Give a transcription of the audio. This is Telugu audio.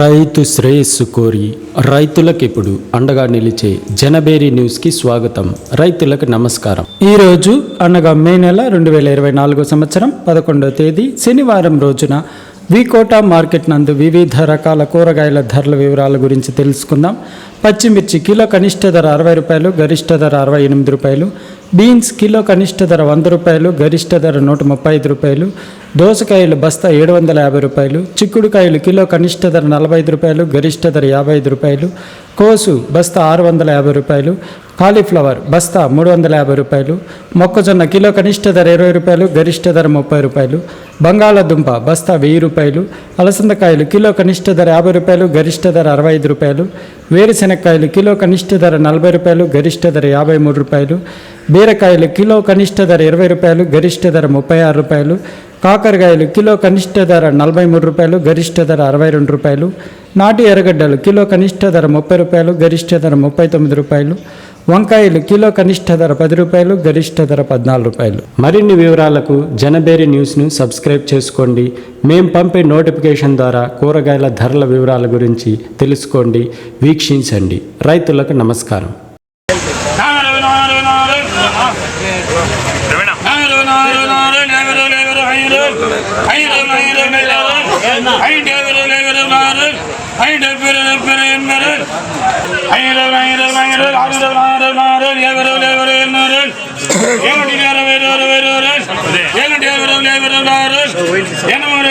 రైతు శ్రేయస్సు కోరి రైతులకు ఇప్పుడు అండగా నిలిచే జనబేరి న్యూస్కి స్వాగతం. రైతులకు నమస్కారం. ఈరోజు అనగా మే నెల రెండు వేల ఇరవై నాలుగో సంవత్సరం పదకొండవ తేదీ శనివారం రోజున వికోట మార్కెట్ నందు వివిధ రకాల కూరగాయల ధరల వివరాల గురించి తెలుసుకుందాం. పచ్చిమిర్చి కిలో కనిష్ట ధర అరవై రూపాయలు గరిష్ట ధర అరవై ఎనిమిది రూపాయలు బీన్స్ కిలో కనిష్ట ధర వంద రూపాయలు గరిష్ట ధర నూట ముప్పై ఐదు రూపాయలు దోసకాయలు బస్తా ఏడు వందల యాభై రూపాయలు చిక్కుడుకాయలు కిలో కనిష్ట ధర నలభై ఐదు రూపాయలు గరిష్ట ధర యాభై ఐదు రూపాయలు కోసు బస్తా ఆరు వందల యాభై రూపాయలు కాలీఫ్లవర్ బస్తా మూడు వందల యాభై రూపాయలు మొక్కజొన్న కిలో కనిష్ట ధర ఇరవై రూపాయలు గరిష్ట ధర ముప్పై రూపాయలు బంగాళాదుంప బస్తా వెయ్యి రూపాయలు అలసందకాయలు కిలో కనిష్ట ధర యాభై రూపాయలు గరిష్ట ధర అరవై ఐదు రూపాయలు వేరుశెనక్కాయలు కిలో కనిష్ట ధర నలభై రూపాయలు గరిష్ట ధర యాభై మూడు రూపాయలు బీరకాయలు కిలో కనిష్ట ధర ఇరవై రూపాయలు గరిష్ట ధర ముప్పై ఆరు రూపాయలు కాకరకాయలు కిలో కనిష్ట ధర నలభై మూడు రూపాయలు గరిష్ట ధర అరవై రెండు రూపాయలు నాటి ఎర్రగడ్డలు కిలో కనిష్ట ధర ముప్పై రూపాయలు గరిష్ట ధర ముప్పై తొమ్మిది రూపాయలు. వంకాయలు కిలో కనిష్ట ధర పది రూపాయలు గరిష్ట ధర పద్నాలుగు రూపాయలు. మరిన్ని వివరాలకు జనబేరి న్యూస్ను సబ్స్క్రైబ్ చేసుకోండి. మేం పంపే నోటిఫికేషన్ ద్వారా కూరగాయల ధరల వివరాల గురించి తెలుసుకోండి వీక్షించండి. రైతులకు నమస్కారం. ఎనభై